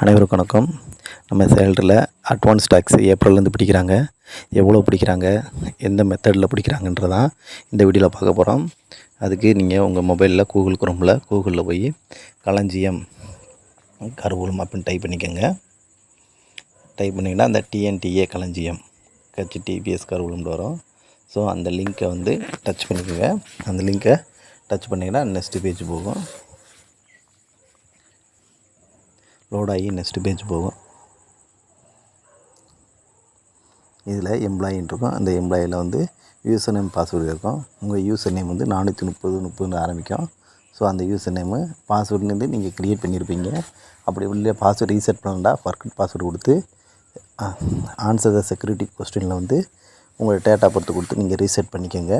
அனைவருக்கும் வணக்கம். நம்ம சேலரியில் அட்வான்ஸ் டேக்ஸ் ஏப்ரல்லேருந்து பிடிக்கிறாங்க. எவ்வளோ பிடிக்கிறாங்க? எந்த மெத்தடில் பிடிக்கிறாங்கன்றதான் இந்த வீடியோவில் பார்க்க போகிறோம் அதுக்கு நீங்கள் உங்கள் மொபைலில் கூகுள் குரோமில் கூகுளில் போய் களஞ்சியம் கருவூலம் அப்படின்னு டைப் பண்ணிக்கோங்க. டைப் பண்ணிங்கன்னா அந்த டிஎன்டிஏ களஞ்சியம் கட்சி டிபிஎஸ் கருவூலம்னு வரும். ஸோ அந்த லிங்க்கை வந்து டச் பண்ணிக்கோங்க. அந்த லிங்க்கை டச் பண்ணிங்கன்னா நெக்ஸ்ட் பேஜ் போகும். லோட் ஆகி நெக்ஸ்ட் பேஜ் போகும். இதில் எம்ப்ளாயின்னு இருக்கும். அந்த எம்ப்ளாயில் வந்து யூசர் நேம் பாஸ்வேர்டு இருக்கும். உங்கள் யூசர் நேம் வந்து நானூற்றி முப்பது முப்பதுன்னு ஆரம்பிக்கும். ஸோ அந்த யூசர் நேமு பாஸ்வேர்டுலேருந்து நீங்கள் க்ரியேட் பண்ணியிருப்பீங்க அப்படி உள்ளே பாஸ்வேர்டு ரீசெட் பண்ணா ஃபர்கட் பாஸ்வேர்டு கொடுத்து ஆன்சர் த செக்யூரிட்டி கொஸ்டினில் வந்து உங்கள் டேட்டா பொறுத்து கொடுத்து நீங்கள் ரீசெட் பண்ணிக்கோங்க.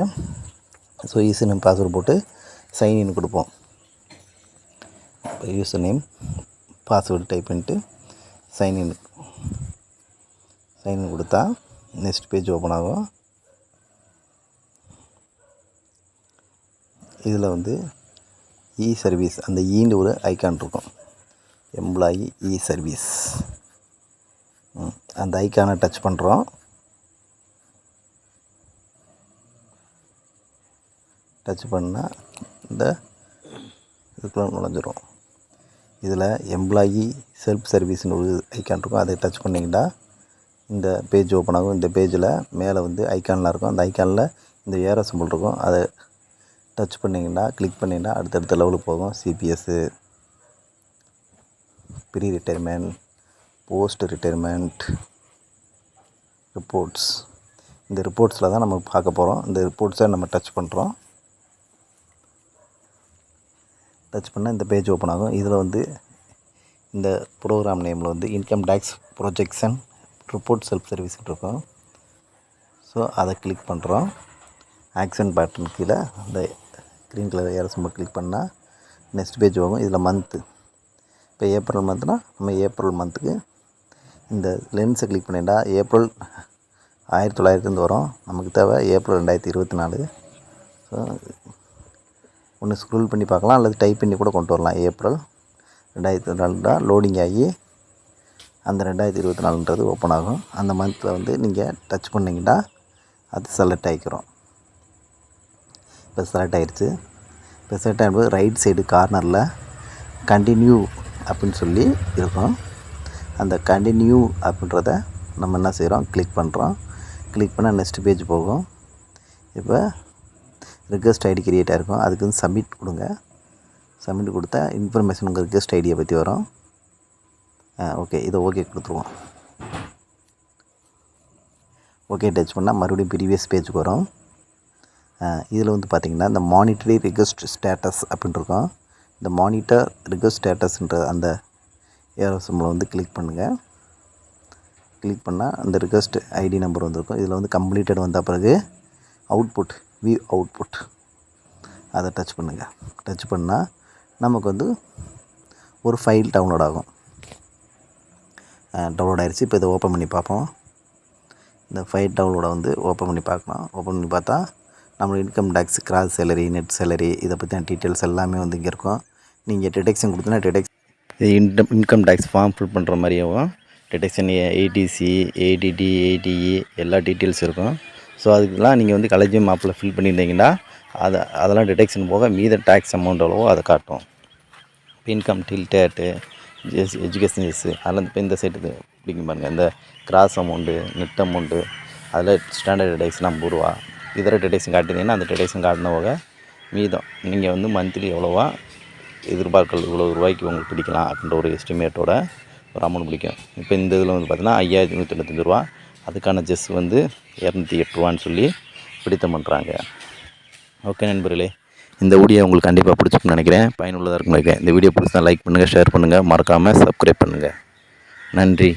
ஸோ யூசர் நேம் பாஸ்வேர்டு போட்டு சைன்இன் கொடுப்போம். யூசர் நேம் பாஸ்வேர்டு டைப் பண்ணிட்டு சைன்இன் சைன்இன் கொடுத்தா நெக்ஸ்ட் பேஜ் ஓப்பன் ஆகும். இதில் வந்து இ சர்வீஸ் அந்த ஈண்டு ஒரு ஐக்கான் இருக்கும். எம்ப்ளாயி இ சர்வீஸ் அந்த ஐக்கானை டச் பண்ணுறோம் டச் பண்ணால் இந்த இதுக்குள்ள நுழைஞ்சிரும். இதில் எம்ப்ளாயி செல்ஃப் சர்வீஸ்னு ஒரு ஐக்கான் இருக்கும் அதை டச் பண்ணிங்கன்னா இந்த பேஜ் ஓப்பன் ஆகும். இந்த பேஜில் மேலே வந்து ஐக்கான்லாம் இருக்கும். அந்த ஐக்கானில் இந்த ஏரோ சிம்பிள் இருக்கும். அதை டச் பண்ணிங்கன்னா கிளிக் பண்ணிங்கன்னா அடுத்தடுத்த லெவலுக்கு போகும். CPS pre retirement post retirement reports இந்த ரிப்போர்ட்ஸில் தான் நம்ம பார்க்க போகிறோம் இந்த ரிப்போர்ட்ஸை நம்ம டச் பண்ணுறோம் டச் பண்ணால் இந்த பேஜ் ஓப்பன் ஆகும். இதில் வந்து இந்த ப்ரோக்ராம் நேமில் வந்து income tax projection report self service இருக்கும். ஸோ அதை கிளிக் பண்ணுறோம் ஆக்ஷன் பேட்டர்ன் கீழே அந்த க்ரீன் கலர் ஏற சிம்பிள் கிளிக் பண்ணால் நெக்ஸ்ட் பேஜ் வரும். இதில் மந்த்து இப்போ ஏப்ரல் மந்த்னால் நம்ம ஏப்ரல் மந்த்துக்கு இந்த லென்ஸை கிளிக் பண்ணிட்டா ஏப்ரல் ஆயிரத்தி தொள்ளாயிரத்துலேருந்து வரும். நமக்கு தேவை ஏப்ரல் ரெண்டாயிரத்தி இருபத்தி நாலு. ஸோ ஒன்று ஸ்க்ரூல் பண்ணி பார்க்கலாம். அல்லது டைப் பண்ணி கூட கொண்டு வரலாம். ஏப்ரல் ரெண்டாயிரத்தி நாலு லோடிங் ஆகி அந்த ரெண்டாயிரத்தி இருபத்தி நாலுன்றது ஓப்பன் ஆகும். அந்த மந்தில் வந்து நீங்கள் டச் பண்ணிங்கன்னா அது செலக்ட் ஆகிக்கிறோம் இப்போ செலக்ட் ஆகிடுச்சு இப்போ செலக்ட் ஆகும்போது ரைட் சைடு கார்னரில் கண்டினியூ அப்படின்னு சொல்லி இருக்கும். அந்த கண்டினியூ அப்படின்றத நம்ம என்ன செய்கிறோம் கிளிக் பண்ணுறோம் கிளிக் பண்ணால் நெக்ஸ்ட் பேஜ் போகும். இப்போ ரிக்வஸ்ட் ஐடி கிரியேட் ஆகிருக்கும் அதுக்கு வந்து சப்மிட் கொடுங்க. சப்மிட் கொடுத்தா இன்ஃபர்மேஷன் உங்கள் ரிக்வஸ்ட் ஐடியை பற்றி வரும். ஓகே இதை ஓகே கொடுத்துருவோம். ஓகே டச் பண்ணால் மறுபடியும் ப்ரீவியஸ் பேஜுக்கு வரும். இதில் வந்து பார்த்திங்கன்னா இந்த மானிட்டரி ரிக்வஸ்ட் ஸ்டேட்டஸ் அப்படின்ட்டுருக்கோம் இந்த மானிட்டர் ரிக்வஸ்ட் ஸ்டேட்டஸ்ன்ற அந்த ஏரோ சிம்பிளை வந்து கிளிக் பண்ணுங்கள் கிளிக் பண்ணால் அந்த ரிக்வஸ்ட் ஐடி நம்பர் வந்திருக்கும். இதில் வந்து கம்ப்ளீட்டட் வந்த பிறகு அவுட்புட் வியூ அவுட்புட் அதை டச் பண்ணுங்கள் டச் பண்ணால் நமக்கு வந்து ஒரு ஃபைல் டவுன்லோட் ஆகும். டவுன்லோட் ஆயிடுச்சு இப்போ இதை ஓப்பன் பண்ணி பார்ப்போம். இந்த ஃபைல் டவுன்லோடை வந்து ஓப்பன் பண்ணி பார்க்கலாம். ஓப்பன் பண்ணி பார்த்தா நம்ம income tax gross salary net salary இதை பற்றின டீட்டெயில்ஸ் எல்லாமே வந்து இங்கே இருக்கும். நீங்கள் டிடெக்ஷன் கொடுத்தீங்கன்னா டிடெக்ஸ் income income tax form fill பண்ணுற மாதிரியாகவும் deduction eighty C eighty D eighty E எல்லா டீட்டெயில்ஸ் இருக்கும். ஸோ அதுக்கெலாம் நீங்கள் வந்து கலேஜியம் மாப்பில் ஃபில் பண்ணியிருந்தீங்கன்னா அதை அதெல்லாம் டிடெக்ஷன் போக மீத டேக்ஸ் அமௌண்ட் அளவோ அதை காட்டும். இன்கம் டில் டேட்டு எஸ் எஜுகேஷன் எஸ்ஸு அதில் இப்போ இந்த சைட்டு பிடிக்கும் பாருங்கள் இந்த கிராஸ் அமௌண்ட்டு நெட் அமௌண்ட்டு அதில் ஸ்டாண்டர்ட் டிடெக்ஷன் ஐம்பது ரூபா. இதர டிடெக்ஷன் காட்டினீங்கன்னா அந்த டிடெக்ஷன் காட்டின போக மீதம் நீங்கள் வந்து மந்த்லி எவ்வளோவா எதிர்பார்க்கல் இவ்வளோ ரூபாய்க்கு உங்களுக்கு பிடிக்கலாம் அப்படின்ற ஒரு எஸ்டிமேட்டோட ஒரு அமௌண்ட் பிடிக்கும். இப்போ இந்த இதில் வந்து பார்த்தீங்கன்னா ஐயாயிரத்தி நூற்றி தொண்ணூத்தஞ்சு ரூபா. அதுக்கான ஜெஸ் வந்து இரநூத்தி எட்டு ரூபான்னு சொல்லி பிடித்தம் பண்ணுறாங்க ஓகே நண்பர்களே இந்த வீடியோ உங்களுக்கு கண்டிப்பாக பிடிச்சிருக்குன்னு நினைக்கிறேன். பயனுள்ளதாக இருக்கும் நினைக்கிறேன். இந்த வீடியோ பிடிச்சா லைக் பண்ணுங்கள் ஷேர் பண்ணுங்கள் மறக்காமல் சப்ஸ்கிரைப் பண்ணுங்கள் நன்றி.